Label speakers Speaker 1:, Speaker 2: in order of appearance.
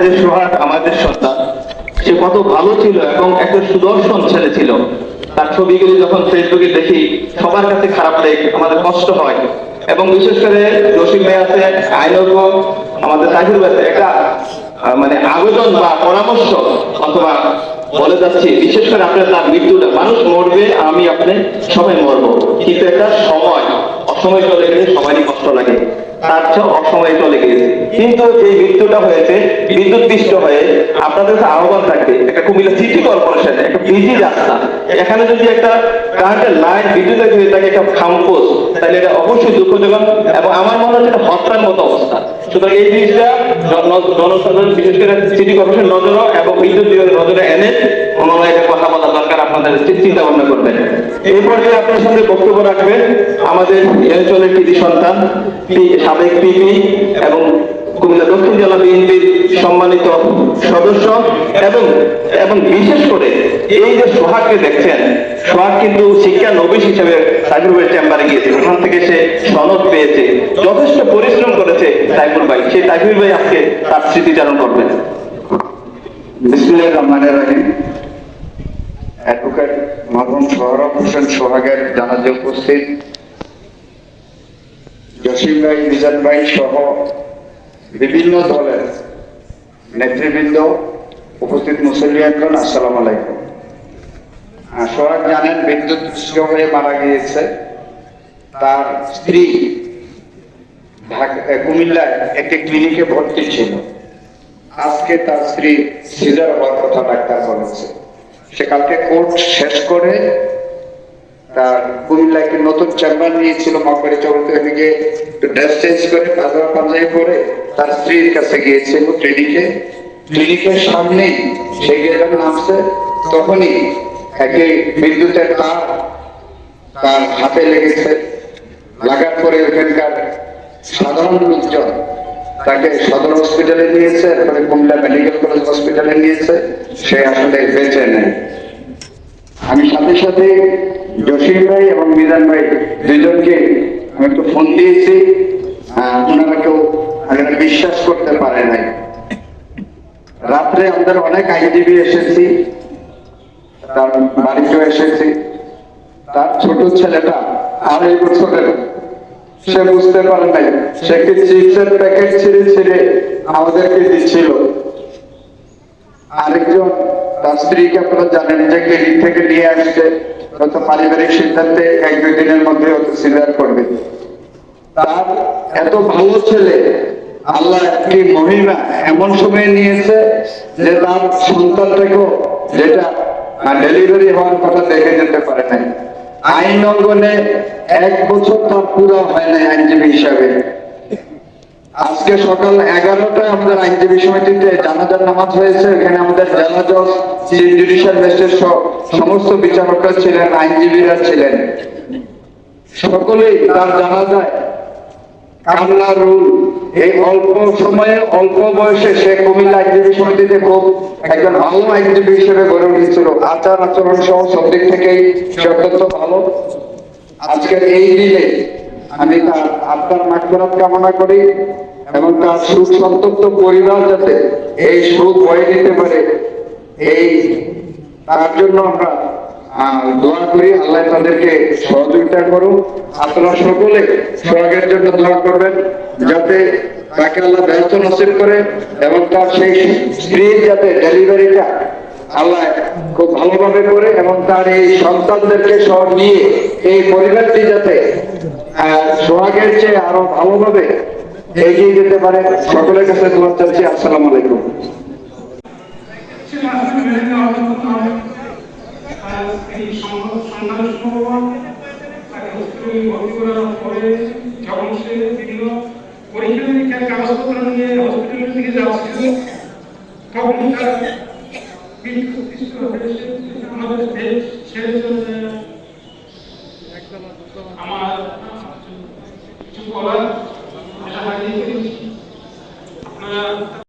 Speaker 1: যে সোহাগ আমাদের সন্তান সে কত ভালো ছিল এবং একটা সুদর্শন ছেলে ছিল। তার ছবিগুলি যখন ফেসবুকে দেখি, সবার কাছে খারাপ লাগে আমাদের কষ্ট হয়। এবং বিশেষ করে রশিদ ভাই আছে আইনজ্ঞ আমাদের তাহির ভাই একটা মানে আবেদন বা পরামর্শ অথবা বলে যাচ্ছি, বিশেষ করে আপনার তার মৃত্যুটা, মানুষ মরবে, আমি আপনি সবাই মরবো। কিন্তু একটা সময়, অসময় চলে গেলে সবারই কষ্ট লাগে। তার চেয়ে অসময়ে চলে গিয়েছে। কিন্তু এই মৃত্যুটা হয়েছে, বিদ্যুৎ পৃষ্ঠ হয়ে আপনাদের কাছে আহ্বান থাকবে, একটা কুমিল্লা সিটি কর্পোরেশন একটা বিজি রাস্তা। এখানে যদি একটা কারেন্টের লাইন বিদ্যুতের হয়ে থাকে, একটা খাম্পোস তাহলে এটা অবশ্যই দুঃখজনক এবং আমার মনে হচ্ছে এটা হত্যার মতো অবস্থা। সুতরাং এই জিনিসটা জন- জন- জনসাধারণ, বিশেষ করে সিটি কর্পোরেশন নজর এবং বিদ্যুৎ বিভাগের নজরে এনে মনে এটা কথা বলা দরকার, আপনাদের চিন্তা ভাবনা করবেন। এই পর্যায়ে আপনার সঙ্গে বক্তব্য রাখবেন, আমাদের অঞ্চলের কৃতি সন্তান সাবেক পিপি এবং কুমিল্লা দক্ষিণ জেলা বিএনপির সম্মানিত সদস্য এবং এবং বিশেষ করে এই যে সোহাগকে দেখছেন, সোহাগ কিন্তু শিক্ষা নবিশ হিসেবে সাইফুর চেম্বারে গিয়েছে। ওখান থেকে সে সনদ পেয়েছে, যথেষ্ট পরিশ্রম করেছে সাইফুর ভাই। সেই সাইফুর ভাই আজকে তার স্মৃতিচারণ করবেন।
Speaker 2: বিসমুল্লাহ রহমানের রহিম। অ্যাডভোকেট মরহুম সোহরব হোসেন সোহাগের জানাজে উপস্থিত। জসিম ভাই, মিজান ভাই সহ বিভিন্ন দলের নেতৃবৃন্দ উপস্থিত মুসলিয়ানগণ আসসালাম আলাইকুম। সোহাগ জানেন, বিদ্যুৎ হয়ে মারা গিয়েছে। তার স্ত্রী কুমিল্লায় একটি ক্লিনিকে ভর্তি ছিল। আজকে তার স্ত্রী সিজার হওয়ার কথা ডাক্তার বলেছে। সে কালকে কোর্ট শেষ করে তার নতুন চেম্বার নিয়েছিল ড্রেস চেঞ্জ করে পাজামা পাঞ্জাবি পরে তার স্ত্রীর কাছে ক্লিনিকে ক্লিনিকের নামছে, তখনই একটি বিদ্যুতের তার তার হাতে লেগেছে। লাগার পরে ওখানকার সাধারণ লোকজন তাকে সদর হসপিটালে নিয়েছে এরপরে কুমিল্লা মেডিকেল কলেজ হসপিটালে নিয়েছে। সে আসলে বেঁচে নেই আমি সাথে সাথে জসিম ভাই এবং মিজান ভাই দুজনকে আমি একটু ফোন দিয়েছি। ওনারা কেউ বিশ্বাস করতে পারে নাই। রাত্রে আমাদের অনেক আইনজীবী এসেছি, তার বাড়িতেও এসেছি। তার ছোট ছেলেটা আড়াই বছরের, সে বুঝতে পারে নাই। সে কি চিপসের প্যাকেট ছিঁড়ে ছিঁড়ে আমাদেরকে দিচ্ছিল। আরেকজন তার স্ত্রীকে আপনারা জানেন যে ক্লিনিক থেকে নিয়ে আসছে হয়তো পারিবারিক সিদ্ধান্তে এক দুই দিনের মধ্যে হয়তো সিলিয়ার করবে তার এত ভালো ছেলে, আল্লাহ একটি মহিমা এমন সময় নিয়েছে যে তার সন্তানটাকেও যেটা ডেলিভারি হওয়ার কথা দেখে যেতে পারে নাই। আইন অঙ্গনে এক বছর তার পুরো হয় নাই আইনজীবী হিসাবে। আজকে সকাল এগারোটায় আমাদের আইনজীবী সমিতিতে জানাজার নামাজ হয়েছে। এখানে আমাদের জেলা জজ, চিফ জুডিশিয়াল ম্যাজিস্ট্রেট সমস্ত বিচারকরা ছিলেন, আইনজীবীরা ছিলেন। সকলেই তার জানা যায় কামলা রুল। এই অল্প সময়ে, অল্প বয়সে সে কুমিল্লা আইনজীবী সমিতিতে খুব একজন ভালো আইনজীবী হিসেবে গড়ে উঠেছিল। আচার আচরণ সহ সব দিক থেকেই সে অত্যন্ত ভালো। আজকের এই দিনে আমি তার আত্মার মাঠফেরত কামনা করি এবং তার সুখ সন্তপ্ত পরিবার যাতে এই সুখ বয়ে দিতে পারে। এই, তার জন্য আমরা দোয়া করি। আল্লাহ তাদেরকে সহযোগিতা করুন আপনারা সকলে সোহাগের জন্য দোয়া করবেন, যাতে তাকে আল্লাহ ব্যস্ত নসিব করে এবং তার সেই স্ত্রীর যাতে ডেলিভারিটা আল্লাহ খুব ভালোভাবে করে এবং তার এই সন্তানদেরকে সহ নিয়ে এই পরিবারটি যাতে সোহাগের চেয়ে আরও ভালোভাবে এগিয়ে যেতে পারে। সকলের কাছে দোয়া চাচ্ছি। আসসালামু আলাইকুম।
Speaker 3: ছিল পরীক্ষা কাগজপত্র নিয়ে দিকে যাচ্ছিল তখন তার পৃথিবী প্রতিষ্ঠিত হয়েছে আমার কিছু বলার আপনারা